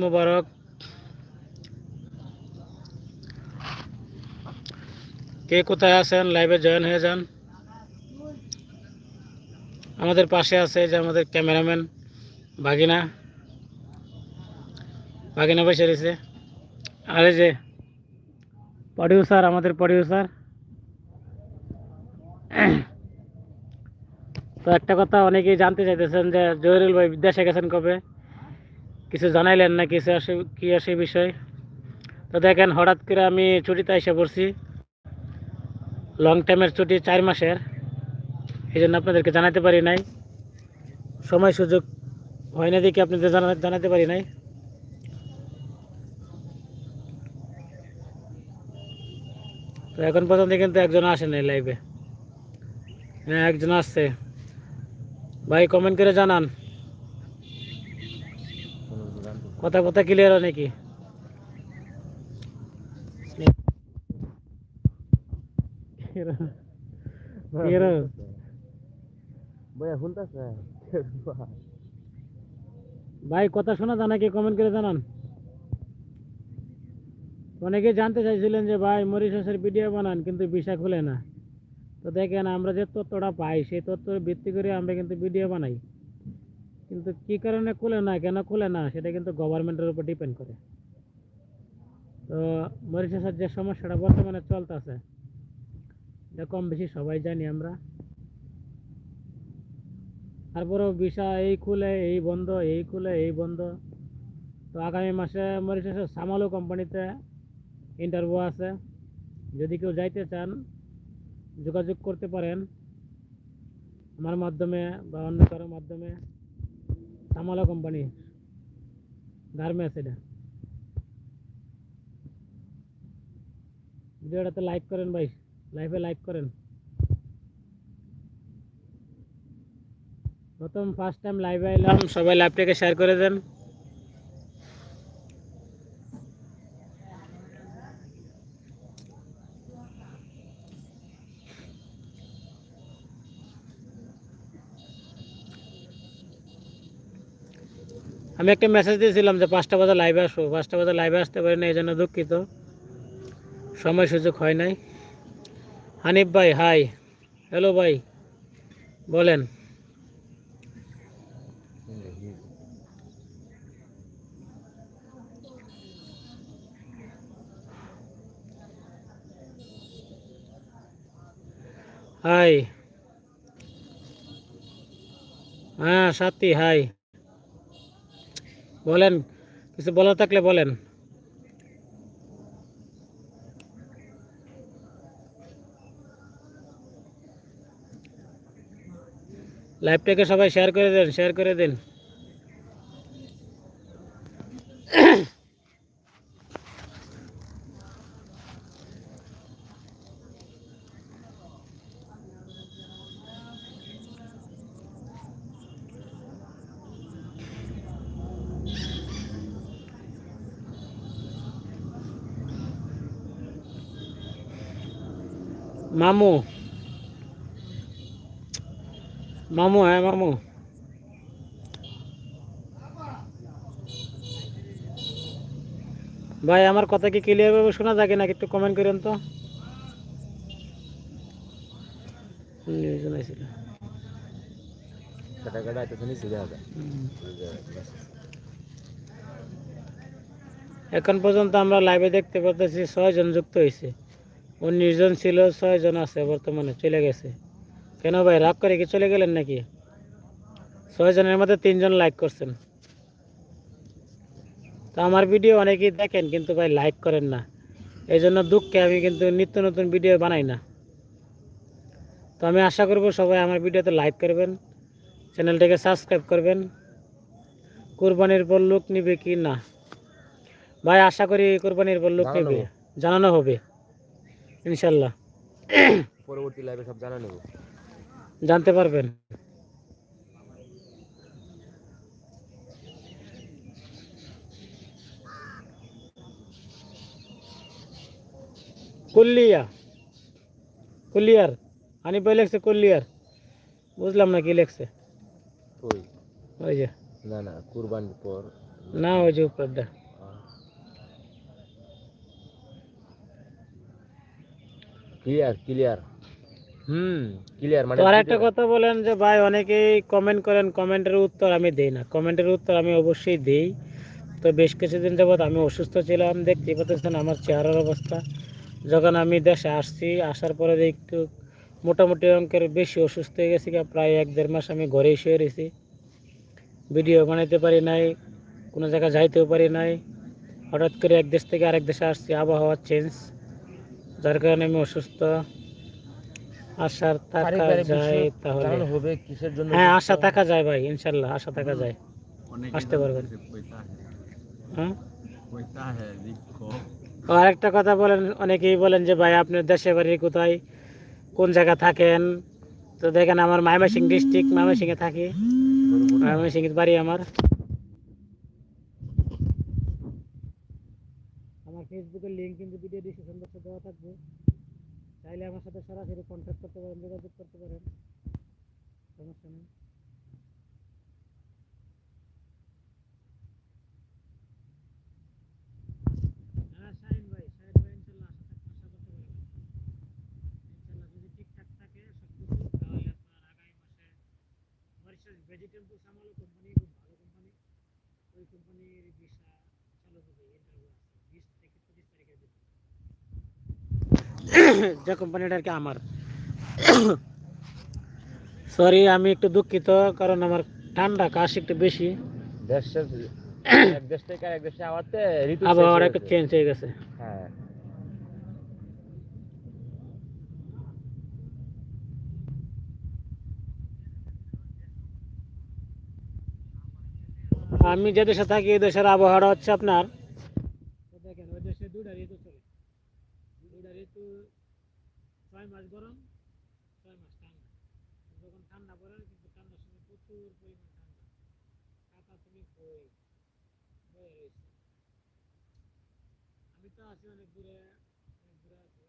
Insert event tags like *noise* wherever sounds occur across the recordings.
মুবারক। কে কোথায় আছেন? লাইভে জয়েন হয়ে যান। আমাদের পাশে আছে যে আমাদের ক্যামেরাম্যান বাগিনা বাগিনা বসে রয়েছে। আর যে প্রডিউসার আমাদের প্রডিউসার তো একটা কথা অনেকেই জানতে চাইতেছেন যে জহিরুল ভাই বিদেশে গেছেন কবে? কিছু জানাইলেন না, কিছু আসে, কি আসে বিষয়? তো দেখেন, হঠাৎ করে আমি ছুটিতে এসে পড়ছি। লং টাইমের ছুটি, চার মাসের। এই জন্য আপনাদেরকে জানাতে পারি নাই। সময় সুযোগ হয় না দেখে আপনাদের জানাতে পারি নাই। তো এখন পর্যন্ত কিন্তু একজন আসে নাই লাইভে হ্যাঁ একজন আসছে। ভাই কমেন্ট করে জানান। কথা কথা ক্লিয়ার নাকি? ভাই কথা শোনা যায় নাকি? কমেন্ট করে জানান। অনেকে জানতে চাইছিলেন যে ভাই মরিশাসের ভিডিও বানান কিন্তু ভিসা খুলে না। তো দেখেন আমরা যে তথ্যটা পাই সেই তত্ত্বের ভিত্তি করে আমরা কিন্তু ভিডিও বানাই। কিন্তু কি কারণে খুলে না, কেন খুলে না, সেটা কিন্তু গভর্নমেন্টের উপর ডিপেন্ড করে। তো মরিশাসের যে সমস্যাটা বর্তমানে চলতেছে, এটা কম বেশি সবাই জানি আমরা। তারপরেও ভিসা এই খুলে, এই বন্ধ, এই খুলে, এই বন্ধ। তো আগামী মাসে মরিশাসের সামালো কোম্পানিতে ইন্টারভিউ আছে। যদি কেউ যাইতে চান, যোগাযোগ করতে পারেন। আমার মাধ্যমে বা অন্য কারোর মাধ্যমে। সামালো কোম্পানি গার্মেন্টস এটা। ভিডিওটাতে লাইক করেন ভাই লাইভে লাইক করেন। প্রথম ফার্স্ট টাইম লাইভে এলাম, সবাই লাইভটাকে শেয়ার করে দেন। আমি একটা মেসেজ দিয়েছিলাম যে পাঁচটা বাজে লাইভে আসব পাঁচটা বাজে লাইভে আসতে পারি না, এই জন্য দুঃখিত। সময় সুযোগ হয় নাই। হানিফ ভাই হাই হ্যালো ভাই, বলেন। হাই হ্যাঁ সাথী হাই বলেন কিছু বলা থাকলে বলেন। লাইভটাকে সবাই শেয়ার করে দেন শেয়ার করে দিন। মামু। মামু হ্যাঁ মামু। ভাই, আমার কথা কি ক্লিয়ার ভাবে শোনা যাকে নাকি একটু কমেন্ট করেন তো। এখন পর্যন্ত আমরা লাইভে দেখতে পাচ্ছি ছয় জন যুক্ত হয়েছে উনিশ জন ছিল ছয় জন আছে বর্তমানে চলে গেছে। কেন ভাই রাগ করে কি চলে গেলেন নাকি? ছয় জনের মধ্যে তিনজন লাইক করছেন। তো আমার ভিডিও অনেকেই দেখেন কিন্তু ভাই লাইক করেন না। এই জন্য দুঃখে আমি কিন্তু নিত্য নতুন ভিডিও বানাই না। তো আমি আশা করব সবাই আমার ভিডিওতে লাইক করবেন চ্যানেলটাকে সাবস্ক্রাইব করবেন। কোরবানির পর লুক নিবে কি না? ভাই আশা করি কোরবানির পর লুক নিবে জানানো হবে। ইনশাল্লাহ পরবর্তী লাইভে সব জানা নেব। জানতে পারবেন। কুল্লিয়া। কুল্লিয়ার। হানিফ ভাই লেখছে কুল্লিয়ার। বুঝলাম না কি লেখছে। ওই ওই যে। না না কুরবানির পর। না ওই যে উপরটা। ক্লিয়ার ক্লিয়ার হুম ক্লিয়ার মানে আর একটা কথা বলেন যে ভাই অনেকেই কমেন্ট করেন কমেন্টের উত্তর আমি দেই না। কমেন্টের উত্তর আমি অবশ্যই দেই। তো বেশ কিছুদিন যাবৎ আমি অসুস্থ ছিলাম দেখতে পাচ্ছেন আমার চেহারার অবস্থা। যখন আমি দেশে আসছি আসার পরে একটু মোটামুটি অঙ্কের বেশি অসুস্থ হয়ে গেছি প্রায় এক দেড় মাস আমি ঘরেই শুয়ে রয়েছি। ভিডিও বানাইতে পারি নাই কোনো জায়গায় যাইতেও পারি নাই। হঠাৎ করে এক দেশ থেকে আরেক দেশে আসছি আবহাওয়া চেঞ্জ যার কারণে আমি অসুস্থ। আসার থাকা যায় তাহলে। হবে কিসের জন্য হ্যাঁ আশা থাকা যায় ভাই ইনশাল্লাহ আশা থাকা যায়। আসতে পারবেন। হ্যাঁ। ও আরেকটা কথা বলেন অনেকেই বলেন যে ভাই আপনার দেশে বাড়ি কোথায় কোন জায়গা থাকেন? তো দেখেন আমার ময়মনসিং ডিস্ট্রিক্ট ময়মনসিংহে থাকি। ময়মনসিংহে বাড়ি আমার আমার ফেসবুকের লিঙ্ক কিন্তু ভিডিও ডিসক্রিপশন বক্সে দেওয়া থাকবে। চাইলে আমার সাথে সরাসরি কন্ট্যাক্ট করতে পারেন, যোগাযোগ করতে পারেন। সমস্যা নেই। ভেজিটেবল সামালো কোম্পানি খুব ভালো কোম্পানি ওই কোম্পানির ভিসা চালু হবে ইন্টারভিউ আছে বিশ থেকে পঁচিশ তারিখের ভিতরে *coughs* যে কোম্পানিটা আর কি আমার? *coughs* সরি আমি একটু দুঃখিত কারণ আমার ঠান্ডা কাশ একটু বেশি। আবহাওয়াটা একটু চেঞ্জ হয়ে গেছে। হ্যাঁ। আমি যে দেশে থাকি এই দেশের আবহাওয়াটা হচ্ছে আপনার দেখেন ওই দেশে দুটা ঋতু চলে দুটা ঋতু ছয় মাস গরম, ছয় মাস ঠান্ডা। যখন ঠান্ডা পড়ে, কিন্তু ঠান্ডার সময় প্রচুর পরিমাণ ঠান্ডা। তুমি রয়েছে। আমি তো আছি অনেক দূরে অনেক দূরে আছি।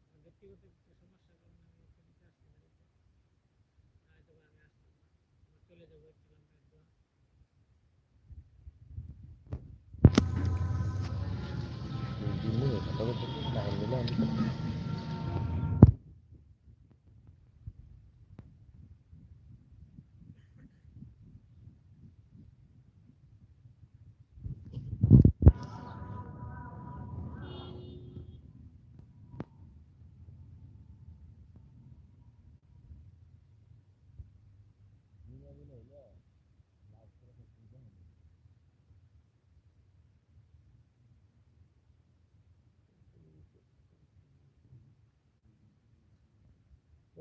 হ্যাঁ ব্যক্তিগত সমস্যার কারণে আমি বাড়িতে। হয়তো আমি আসতাম চলে যাব একটু লম্বা একদম দুই দিন নিয়ে কথা বলতে বলতে টাইম নিলে আমি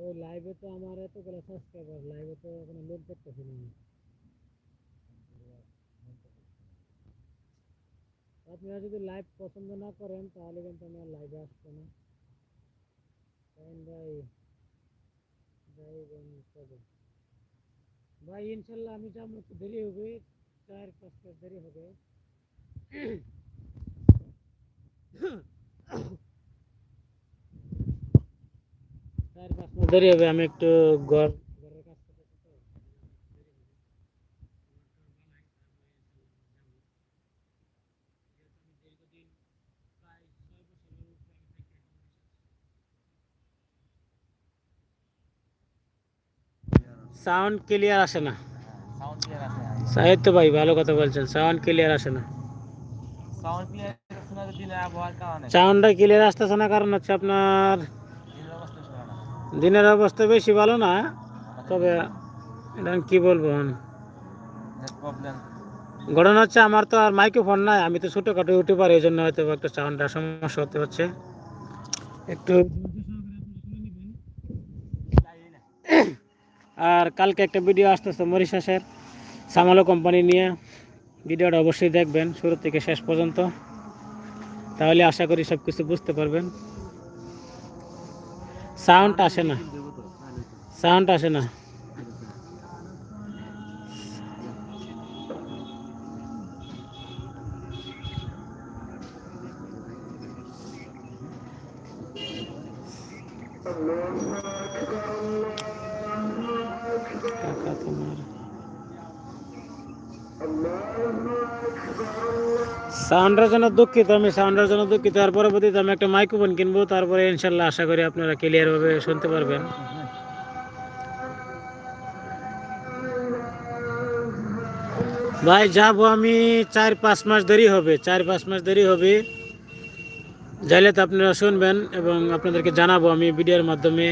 ওই লাইভে তো আমার এতগুলো সাবস্ক্রাইবার লাইভে তো কোনো লোক দেখতেছি না। আপনারা যদি লাইভ পছন্দ না করেন, তাহলে কিন্তু আমি আর লাইভে আসব না। ভাই ভাই ইনশাল্লাহ আমি যাব একটু দেরি হবে চার পাঁচটা দেরি হবে চার পাঁচ মাস দেরি হবে আমি একটু ঘর ঘরের কাজ করতেছি তো দেরি হবে। যেহেতু আমি দীর্ঘদিন প্রায় ছয় বছরের উপরে আমি থাকি এখন সাউন্ড ক্লিয়ার আসে না। সাউন্ড ক্লিয়ার আছে সাহিত্য ভাই ভালো কথা বলছেন। সাউন্ড ক্লিয়ার আসে না। সাউন্ড ক্লিয়ার শোনা যাচ্ছে না আবহাওয়ার কারণে। সাউন্ডটা ক্লিয়ার আসতেছে না কারণ হচ্ছে আপনার দিনের অবস্থা বেশি ভালো না তবে এটা আমি কি বলব? ঘটনা হচ্ছে আমার তো আর মাইক্রোফোন নাই আমি তো ছোটোখাটো পারি এই জন্য হয়তো একটা সাউন্ডের সমস্যা হতে হচ্ছে একটু আর কালকে একটা ভিডিও আসতেছে মরিশাসের সামালো কোম্পানি নিয়ে। ভিডিওটা অবশ্যই দেখবেন শুরু থেকে শেষ পর্যন্ত। তাহলে আশা করি সব কিছু বুঝতে পারবেন। সাউন্ড আসে না। সাউন্ড আসে না। কাকা তোমার সাউন্ডের জন্য দুঃখিত, আমি সাউন্ডের জন্য দুঃখিত। আর পরবর্তীতে আমি একটা মাইক্রোফোন কিনবো, তারপরে ইনশাল্লাহ আশা করি আপনারা ক্লিয়ার ভাবে শুনতে পারবেন। ভাই, যাব আমি চার পাঁচ মাস দেরি হবে, চার পাঁচ মাস দেরি হবে। যাইলে তো আপনারা শুনবেন এবং আপনাদেরকে জানাব আমি ভিডিওর মাধ্যমে।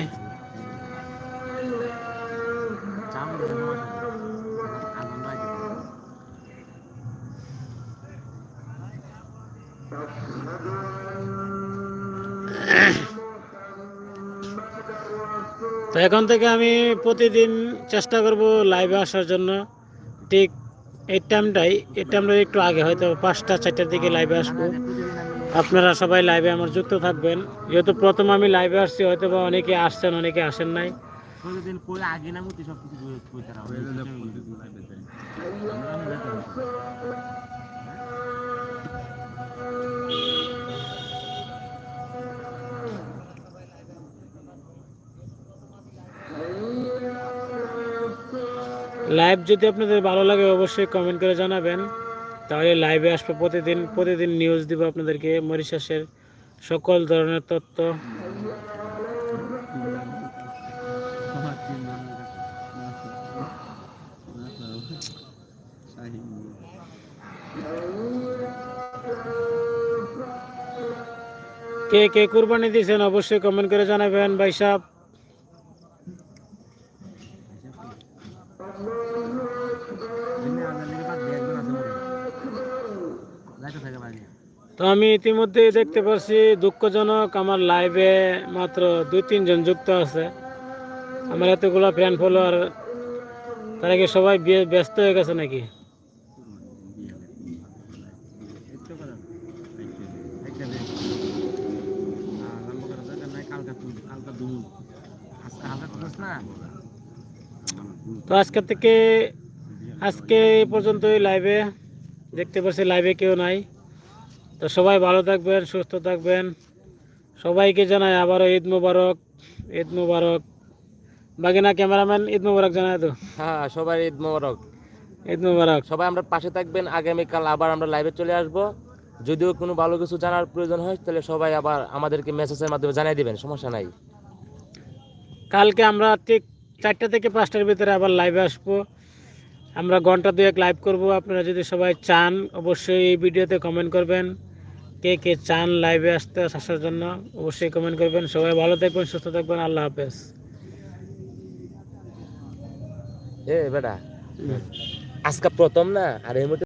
তো এখন থেকে আমি প্রতিদিন চেষ্টা করব লাইভে আসার জন্য। ঠিক এই টাইমটাই এই টাইমটা একটু আগে, হয়তো পাঁচটা, চারটার দিকে লাইভে আসব। আপনারা সবাই লাইভে আমার যুক্ত থাকবেন। যেহেতু প্রথম আমি লাইভে আসছি হয়তো বা অনেকে আসছেন, অনেকে আসেন নাই। লাইভ যদি আপনাদের ভালো লাগে, অবশ্যই কমেন্ট করে জানাবেন। তাহলে লাইভে আসব প্রতিদিন। প্রতিদিন নিউজ দিব আপনাদেরকে, মরিশাসের সকল ধরনের তথ্য। কে কে কুরবানি দিয়েছেন, অবশ্যই কমেন্ট করে জানাবেন, ভাই সাহেব। তো আমি ইতিমধ্যে দেখতে পাচ্ছি দুঃখজনক আমার লাইভে মাত্র দুই, তিনজন যুক্ত আছে। আমার এতগুলো ফ্যান ফলোয়ার তারা কি সবাই ব্যস্ত হয়ে গেছে নাকি? তো আজকে থেকে, আজকে পর্যন্তই লাইভে দেখতে পাচ্ছি লাইভে কেউ নাই। তো সবাই ভালো থাকবেন সুস্থ থাকবেন। সবাইকে জানাই আবারও ঈদ মুবারক ঈদ মুবারক। বাগিনা ক্যামেরাম্যান ঈদ মুবারক জানাই তো। হ্যাঁ সবাই ঈদ মোবারক। ঈদ মুবারক। সবাই আমরা পাশে থাকবেন আগামীকাল আবার আমরা লাইভে চলে আসব। যদিও কোনো ভালো কিছু জানার প্রয়োজন হয় তাহলে সবাই আবার আমাদেরকে মেসেজের মাধ্যমে জানিয়ে দিবেন সমস্যা নাই। কালকে আমরা ঠিক চারটা থেকে পাঁচটার ভিতরে আবার লাইভে আসব। আমরা ঘণ্টা দুয়েক লাইভ করব। আপনারা যদি সবাই চান অবশ্যই এই ভিডিওতে কমেন্ট করবেন। কে কে চান লাইভে আসতে আসার জন্য অবশ্যই কমেন্ট করবেন। সবাই ভালো থাকবেন সুস্থ থাকবেন। আল্লাহ হাফেজ। এ বেটা আজকে প্রথম না? আর মধ্যে